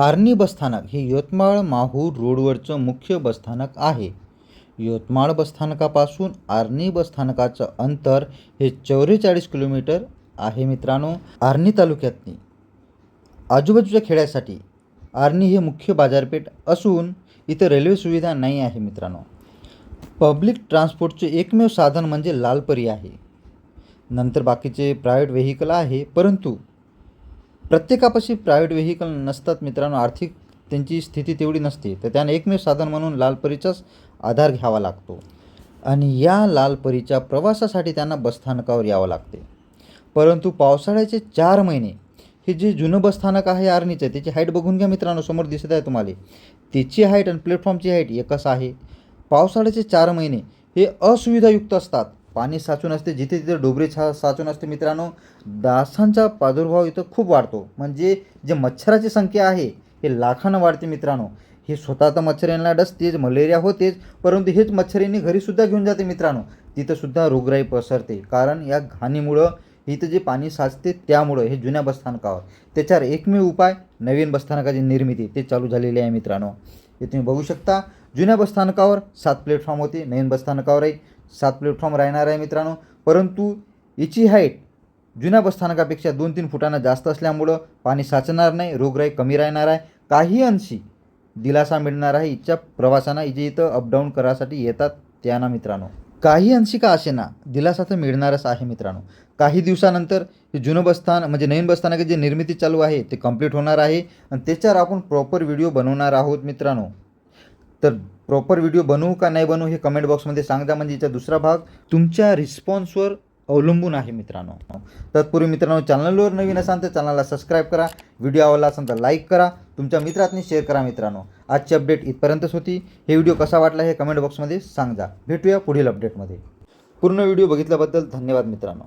आर्णी बसस्थानक हे यवतमाळ माहूर रोडवरचं मुख्य बसस्थानक आहे. यवतमाळ बसस्थानकापासून आर्णी बसस्थानकाचं अंतर हे चौवेचाळीस किलोमीटर आहे मित्रांनो आर्णी तालुक्यातनी. आजूबाजूच्या खेड्यासाठी आर्णी हे मुख्य बाजारपेठ असून इथं रेल्वे सुविधा नाही आहे मित्रांनो. पब्लिक ट्रान्सपोर्टचे एकमेव साधन म्हणजे लालपरी आहे. नंतर बाकीचे प्रायव्हेट व्हेकल आहे परंतु प्रत्येकापाशी प्रायव्हेट व्हेकल नसतात मित्रांनो. आर्थिक त्यांची स्थिती तेवढी नसते. तर त्याने एकमेव साधन म्हणून लालपरीचाच आधार घ्यावा लागतो. आणि या लालपरीच्या प्रवासासाठी त्यांना बसस्थानकावर यावं लागते. परंतु पावसाळ्याचे चार महिने हे जे जुनं बसस्थानक आहे आर्नीचं त्याची हाईट बघून घ्या मित्रांनो. समोर दिसत आहे तुम्हाला. त्याची हाईट आणि प्लॅटफॉर्मची हाईट एकच आहे. पावसाळ्याचे चार महिने हे असुविधायुक्त असतात. पाणी साचून असते जिथे तिथे डोबरे छा साचून असते मित्रांनो डासांचा प्रादुर्भाव इथं खूप वाढतो. म्हणजे जे मच्छराची संख्या आहे हे लाखानं वाढते मित्रांनो. हे स्वतः तर मच्छर यांना डसतेच मलेरिया होतेच परंतु हेच मच्छरींनी घरीसुद्धा घेऊन जाते मित्रांनो. तिथंसुद्धा रोगराई पसरते. कारण या घाणीमुळं इथं जे पाणी साचते त्यामुळं हे जुन्या बसस्थानकावर. त्याच्यावर एकमेव उपाय नवीन बसस्थानकाची निर्मिती ते चालू झालेली आहे मित्रांनो. हे तुम्ही बघू शकता जुन्या बसस्थानकावर सात प्लॅटफॉर्म होते नवीन बसस्थानकावरही. सात प्लॅटफॉर्म राहणार आहे मित्रांनो. परंतु याची हाईट जुन्या बसस्थानकापेक्षा दोन तीन फुटांना जास्त असल्यामुळं पाणी साचणार नाही रोगराई कमी राहणार आहे. काही अंशी दिलासा मिळणार आहे इथच्या प्रवाशांना जे इथं अपडाऊन करासाठी येतात त्यांना मित्रांनो. काही अंशी का असे ना दिलासा तर मिळणारच आहे मित्रांनो. काही दिवसानंतर हे जुनं बसस्थान म्हणजे नवीन बसस्थानाची जे निर्मिती चालू आहे ते कंप्लीट होणार आहे. आणि त्याच्यावर आपण प्रॉपर व्हिडिओ बनवणार आहोत मित्रांनो. तर प्रॉपर व्हिडिओ बनवू का नाही बनवू हे कमेंट बॉक्समध्ये सांगता. म्हणजे याचा दुसरा भाग तुमच्या रिस्पॉन्सवर अवलंबून आहे मित्रांनो. तत्पूर्वी मित्रांनो चॅनलवर नवीन असाल तर चॅनलला सबस्क्राईब करा. व्हिडिओ आवडला असाल तर लाईक करा. तुमच्या मित्रांनी शेअर करा मित्रांनो. आजची अपडेट इथपर्यंतच होती. हे व्हिडिओ कसा वाटला हे कमेंट बॉक्समध्ये सांगा भेटूया पुढील अपडेटमध्ये पूर्ण व्हिडिओ बघितल्याबद्दल धन्यवाद मित्रांनो.